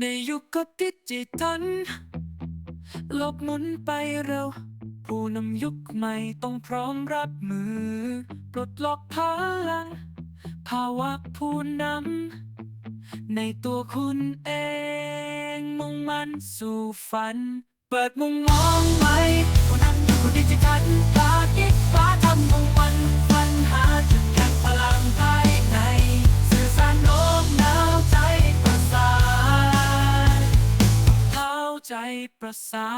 ในยุคก็ดิจิทัลโลกหมุนไปเร็ว ผู้นำยุคใหม่ต้องพร้อมรับมือ ปลดล็อกพลัง ภาวะผู้นำในตัวคุณเอง มุ่งมั่นสู่ฝัน เปิดมุมมองใหม่ผู้นำยุคดิจิทัลตาคิดฟ้า ใจประสา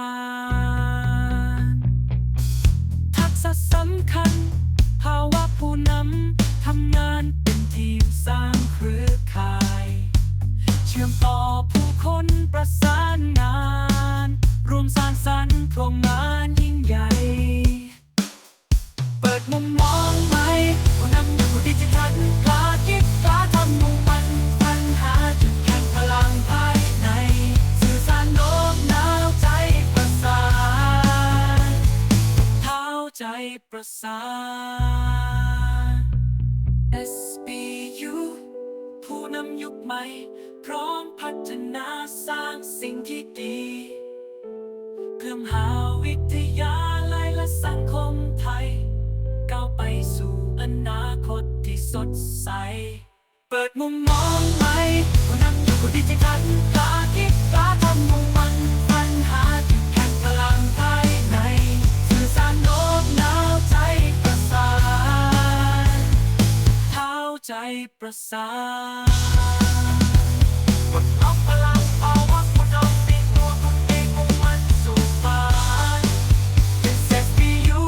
นทักษะสำคัญ ภาวะผู้นำทำงานเป็นทีมสร้างเครือข่าย เชื่อมต่อผู้คนประสานงาน รวมสร้างสรรค์โครงงานยิ่งใหญ่ เปิดมุมมองใหม่ผู้นำอยู่ดิจิทัล ใจประสาน SBU ผู้นำยุคใหม่ พร้อมพัฒนาสร้างสิ่งที่ดีเพื่อมหาวิทยาลัยและสังคมไทย ก้าวไปสู่อนาคตที่สดใส เปิดมุมมองใหม่ผู้นำยุคดิจิทัลกาคิด ใจประสานปลดล็อกพลังอาวะผู้นำในตัวคุณเองมุ่งมั่นสู่ฝันเป็น SBU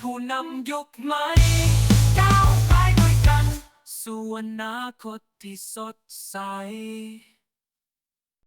ผู้นำยุคใหม่ก้าวไปด้วยกัน สู่อนาคตที่สดใส